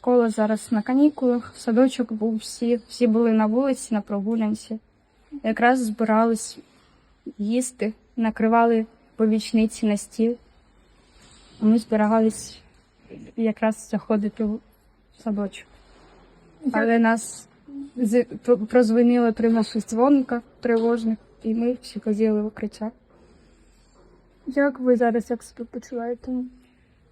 школа зараз на канікулах, садочок був всі, всі були на вулиці, на прогулянці. Якраз збирались їсти, накривали помічниці на стіл. А Ми збирались якраз заходити в садочок. Але нас з- про- прозвонили три наших дзвоника тривожних, і ми всі ходили в укриття Як ви зараз як себе почуваєте?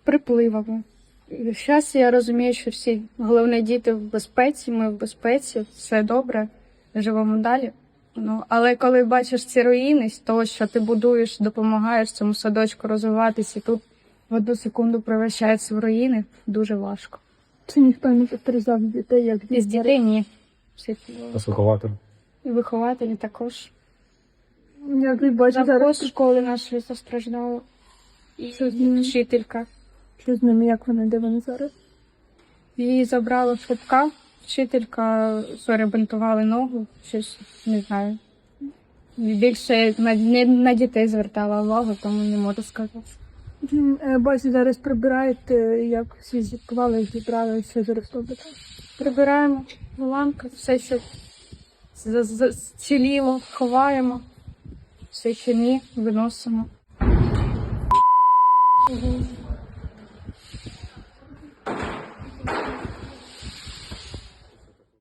припливами. Зараз я розумію, що всі головне діти в безпеці, ми в безпеці, все добре, живемо далі. Ну, але коли бачиш ці руїни, з того, що ти будуєш, допомагаєш цьому садочку розвиватися, і тут в одну секунду превращається в руїни, дуже важко. Чи ніхто не підтримав дітей, як І з дітей ні. Всі Вихователь. і вихователі також. Як ви бачите зараз, школи нашої постраждало. І з вчителька. Що з ними, як вони, де вони зараз? Її забрала швидка, вчителька перебинтували ногу, щось не знаю. Більше на, не на дітей звертала увагу, тому не можу сказати. Е, Бачу, зараз прибираєте, як всі зіпкували, зібрали, що зараз робите. Прибираємо уламки, все, що зціліло, ховаємо, все, що ні, виносимо.